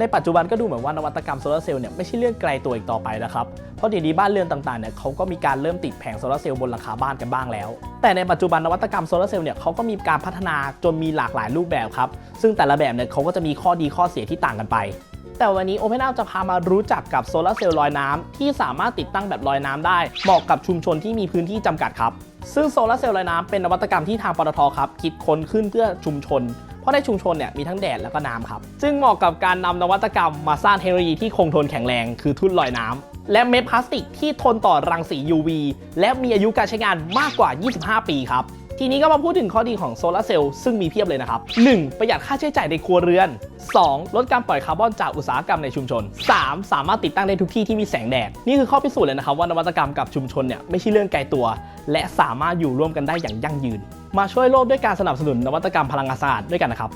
ในปัจจุบันก็ดูเหมือนว่านวัตกรรมโซลาร์เซลล์เนี่ยไม่ใช่เรื่องไกลตัวอีกต่อไปนะครับ เพราะเดี๋ยวนี้บ้านเรือนต่างๆเนี่ยเขาก็มีการเริ่มติดแผงโซลาร์เซลล์บนหลังคาบ้านกันบ้างแล้ว แต่ในปัจจุบันนวัตกรรมโซลาร์เซลล์เนี่ยเขาก็มีการพัฒนาจนมีหลากหลายรูปแบบครับ ซึ่งแต่ละแบบเนี่ยเขาก็จะมีข้อดีข้อเสียที่ต่างกันไป แต่วันนี้ Open Up จะพามารู้จักกับโซลาร์เซลล์ลอยน้ำที่สามารถติดตั้งแบบลอยน้ำได้เหมาะกับชุมชนที่มีพื้นที่จำกัดครับซึ่งโซลาร์เซลล์ลอยน้ำเป็นนวัตกรรมที่ทางปตทครับคิดค้นขึ้นเพื่อชุมชน เพราะในชุมชนเนี่ยมีทั้งแดดแล้วก็น้ำครับ ซึ่งเหมาะกับการนำนวัตกรรมมาสร้างเทคโนโลยีที่คงทนแข็งแรง คือทุ่นลอยน้ำและเม็ดพลาสติกที่ทนต่อรังสี UV และมีอายุการใช้งานมากกว่า 25 ปีครับทีนี้ก็มาพูดถึงข้อดีของโซลาร์เซลล์ซึ่งมีเพียบเลยนะครับ 1. ประหยัดค่าใช้จ่ายในครัวเรือน 2. ลดการปล่อยคาร์บอนจากอุตสาหกรรมในชุมชน 3. สามารถติดตั้งได้ทุกที่ที่มีแสงแดด นี่คือข้อพิสูจน์เลยนะครับว่านวัตกรรมกับชุมชนเนี่ยไม่ใช่เรื่องไกลตัว และสามารถอยู่ร่วมกันได้อย่างยั่งยืน มาช่วยโลกด้วยการสนับสนุนนวัตกรรมพลังงานสะอาดด้วยกันนะครับ